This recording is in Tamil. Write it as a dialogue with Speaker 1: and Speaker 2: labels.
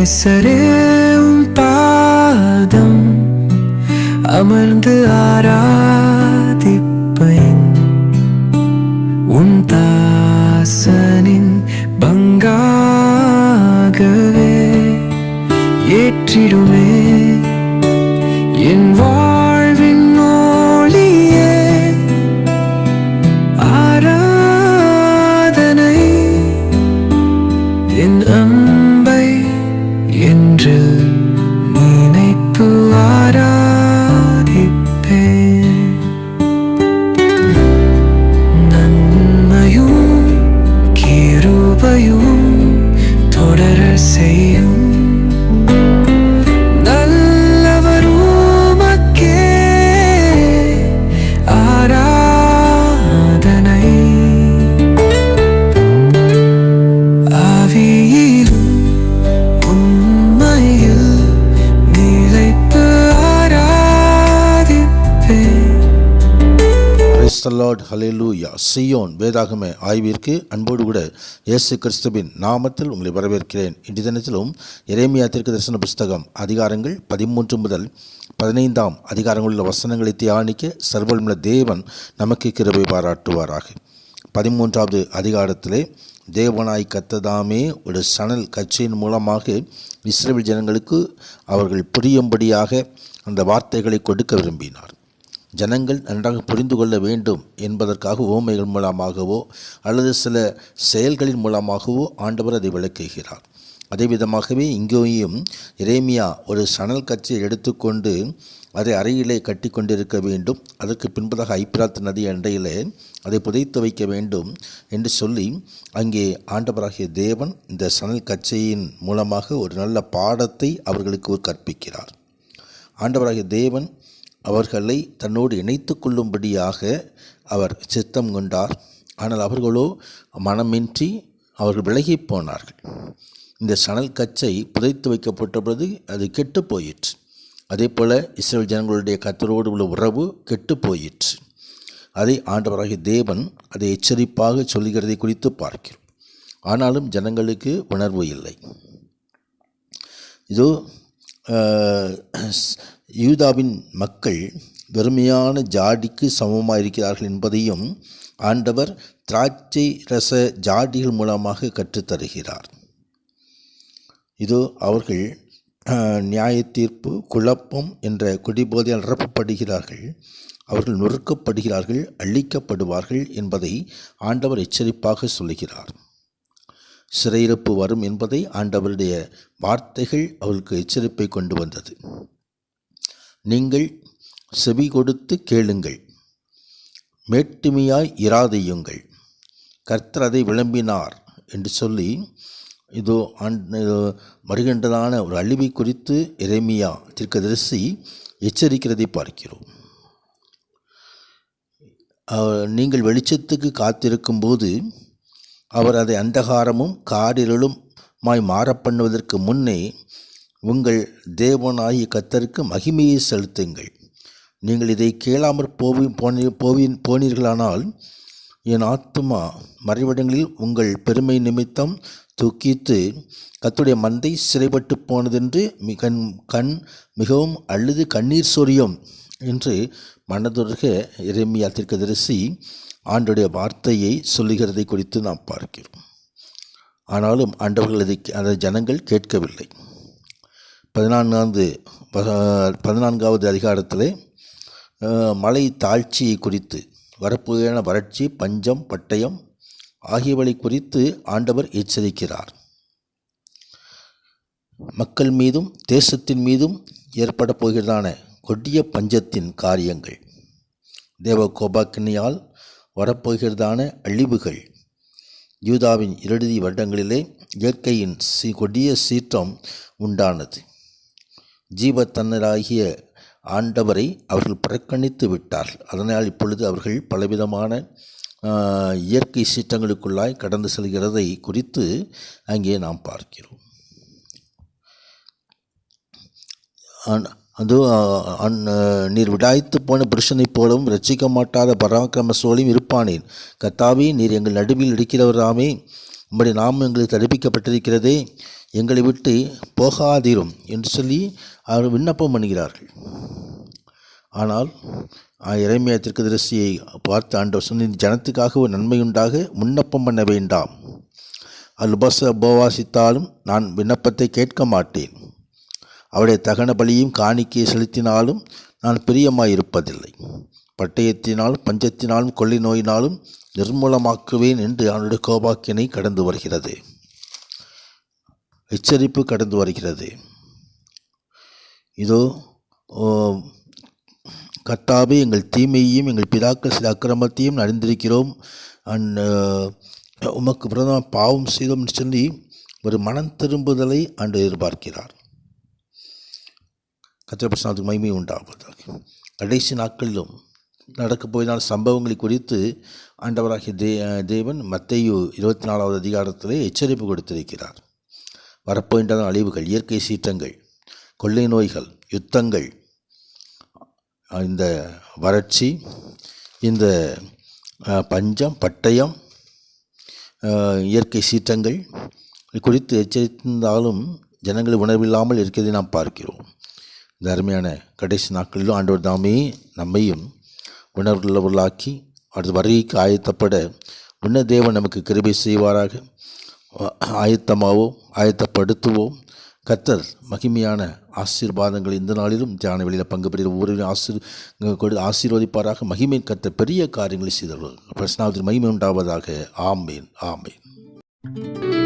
Speaker 1: நேசரே உம் பாதம் அமர்ந்து ஆராதிப்பேன் உன் தாசனின் பங்காகவே ஏற்றிடுமே என் வா
Speaker 2: பிரைஸ் ஹலெலூயா சியோன் வேதாகம ஆய்விற்கு அன்போடு கூட இயேசு கிறிஸ்துவின் நாமத்தில் உங்களை வரவேற்கிறேன் இன்றைய தினத்திலும் இறைமையா திருக்கு தரிசன புஸ்தகம் அதிகாரங்கள் பதிமூன்று முதல் பதினைந்தாம் அதிகாரங்களுள்ள வசனங்களை தியானிக்க சர்வல்மல தேவன் நமக்கு கிருபை பாராட்டுவாராக பதிமூன்றாவது அதிகாரத்திலே தேவனாய் கத்ததாமே ஒரு சணல் கட்சியின் மூலமாக இஸ்ரேல் ஜனங்களுக்கு அவர்கள் புரியும்படியாக அந்த வார்த்தைகளை கொடுக்க விரும்பினார் ஜனங்கள் நன்றாக புரிந்து கொள்ள வேண்டும் என்பதற்காக ஓமைகள் மூலமாகவோ அல்லது சில செயல்களின் மூலமாகவோ ஆண்டவர் அதை விளக்குகிறார் அதே விதமாகவே இங்கேயும் இரேமியா ஒரு சணல் கட்சியை எடுத்துக்கொண்டு அதை அறையிலே கட்டி கொண்டிருக்க வேண்டும் அதற்கு பின்பதாக ஐப்ராத் நதி அண்டையிலே அதை புதைத்து வைக்க வேண்டும் என்று சொல்லி அங்கே ஆண்டவராகிய தேவன் இந்த சணல் கட்சியின் மூலமாக ஒரு நல்ல பாடத்தை அவர்களுக்கு கற்பிக்கிறார் ஆண்டவராகிய தேவன் அவர்களை தன்னோடு இணைத்து கொள்ளும்படியாக அவர் சித்தம் கொண்டார் ஆனால் அவர்களோ மனமின்றி அவர்கள் விலகி போனார்கள் இந்த சணல் கச்சை புதைத்து வைக்கப்பட்ட பொழுது அது கெட்டு போயிற்று அதே போல் இஸ்ரேல் ஜனங்களுடைய கத்தரோடு உள்ள உறவு கெட்டு போயிற்று அதை ஆண்டவராகி தேவன் அதை எச்சரிப்பாக சொல்லுகிறதை குறித்து பார்க்கிறோம் ஆனாலும் ஜனங்களுக்கு உணர்வு இல்லை இதோ யூதாவின் மக்கள் வெறுமையான ஜாடிக்கு சமமாக இருக்கிறார்கள் என்பதையும் ஆண்டவர் திராட்சை ரச ஜாடிகள் மூலமாக கற்றுத்தருகிறார் இது அவர்கள் நியாய தீர்ப்பு குழப்பம் என்ற குடிபோதையால் நிரப்பப்படுகிறார்கள் அவர்கள் நொறுக்கப்படுகிறார்கள் அழிக்கப்படுவார்கள் என்பதை ஆண்டவர் எச்சரிப்பாக சொல்கிறார் சிறையிருப்பு வரும் என்பதை ஆண்டவருடைய வார்த்தைகள் அவளுக்கு எச்சரிப்பை கொண்டு வந்தது நீங்கள் செவி கொடுத்து கேளுங்கள் மேட்டுமையாய் இராதையுங்கள் கர்த்தர் அதை விளம்பினார் என்று சொல்லி இதோ வருகின்றதான ஒரு அழிவை குறித்து இறைமையா திருக்கதரிசி எச்சரிக்கிறதை பார்க்கிறோம் நீங்கள் வெளிச்சத்துக்கு காத்திருக்கும் போது அவர் அதை அந்தகாரமும் மாய் மாறப்பண்ணுவதற்கு முன்னே உங்கள் தேவனாகிய கத்தருக்கு மகிமையை செலுத்துங்கள் நீங்கள் இதை கேளாமற் போவி போனி போவின் போனீர்களானால் என் ஆத்மா மறைவிடங்களில் உங்கள் பெருமை நிமித்தம் துக்கித்து கத்துடைய மந்தை சிறைப்பட்டு போனதென்று மிக கண் மிகவும் அழுது கண்ணீர் சொரியும் என்று மனதுருக இறைமையா தரிசி ஆண்டுடைய வார்த்தையை சொல்லுகிறதை குறித்து நாம் பார்க்கிறோம் ஆனாலும் ஆண்டவர்கள் அதை அந்த ஜனங்கள் கேட்கவில்லை பதினான்காவது பதினான்காவது அதிகாரத்தில் மலை தாழ்ச்சியை குறித்து வரப்புகையான வறட்சி பஞ்சம் பட்டயம் ஆகியவை குறித்து ஆண்டவர் எச்சரிக்கிறார் மக்கள் மீதும் தேசத்தின் மீதும் ஏற்பட போகிறதான கொடிய பஞ்சத்தின் காரியங்கள் தேவ கோபாக்கினியால் வரப்போகிறதான அழிவுகள் யூதாவின் இறுதி வருடங்களிலே இயற்கையின் சி கொடிய சீற்றம் உண்டானது ஜீவத்தன்னராகிய ஆண்டவரை அவர்கள் புறக்கணித்து விட்டார்கள் அதனால் இப்பொழுது அவர்கள் பலவிதமான இயற்கை சீற்றங்களுக்குள்ளாய் கடந்து செல்கிறதை குறித்து அங்கே நாம் பார்க்கிறோம் ஆனால் அது அந் நீர் விடாய்த்து போன புருஷனைப் போலவும் ரட்சிக்க மாட்டாத பராக்கிரம சோழியும் இருப்பானேன் கத்தாவே நீர் எங்கள் நடுவில் இருக்கிறவராமே உம்முடைய நாமும் எங்களுக்கு தடுப்பிக்கப்பட்டிருக்கிறதே எங்களை விட்டு போகாதிரும் என்று சொல்லி அவர் விண்ணப்பம் பண்ணுகிறார்கள் ஆனால் இறைமையா திருக்கதரிசியை பார்த்து ஆண்டவர் சொன்ன ஜனத்துக்காக ஒரு நன்மையுண்டாக விண்ணப்பம் பண்ண வேண்டாம் அல்பச உபவாசித்தாலும் நான் விண்ணப்பத்தை கேட்க மாட்டேன் அவருடைய தகன பலியும் காணிக்கையை செலுத்தினாலும் நான் பிரியமாயிருப்பதில்லை பட்டயத்தினாலும் பஞ்சத்தினாலும் கொள்ளை நோயினாலும் நிர்மூலமாக்குவேன் என்று அவனுடைய கோபாக்கினை கடந்து வருகிறது எச்சரிப்பு கடந்து வருகிறது இதோ கத்தாவே எங்கள் தீமையையும் எங்கள் பிதாக்கள் சில அக்கிரமத்தையும் அறிந்திருக்கிறோம் அண்ட் உமக்கு பிரதம பாவம் செய்தோம் சொல்லி ஒரு மனம் திரும்புதலை அன்று எதிர்பார்க்கிறார் கத்திரபிரசனத்துக்கு மகிமை உண்டாவதாக கடைசி நாட்களிலும் நடக்கப் போயினால் சம்பவங்களை குறித்து ஆண்டவராகிய தே தேவன் மத்தையு இருபத்தி நாலாவது அதிகாரத்திலே எச்சரிப்பு கொடுத்திருக்கிறார் வரப்போகின்றன அழிவுகள் இயற்கை சீற்றங்கள் கொள்ளை நோய்கள் யுத்தங்கள் இந்த வறட்சி இந்த பஞ்சம் பட்டயம் இயற்கை சீற்றங்கள் குறித்து எச்சரித்திருந்தாலும் ஜனங்களை உணர்வில்லாமல் இருக்கிறதை நாம் பார்க்கிறோம் இந்த அருமையான கடைசி நாட்களிலும் ஆண்டவர் தாமே நம்மையும் உணர்வுள்ளவர்களாக்கி அடுத்த வருகைக்கு ஆயத்தப்பட உன்ன தேவன் நமக்கு கிருபை செய்வாராக ஆயத்தமாவோம் ஆயத்தப்படுத்துவோம் கத்தர் மகிமையான ஆசீர்வாதங்கள் இந்த நாளிலும் தியான வெளியில் பங்கு பெறுகிற ஊரில் ஆசீர் ஆசீர்வதிப்பாராக மகிமை கத்த பெரிய காரியங்களை செய்தவர்கள் பிரசனாவதில் மகிமை உண்டாவதாக ஆம்பேன் ஆம்பேன்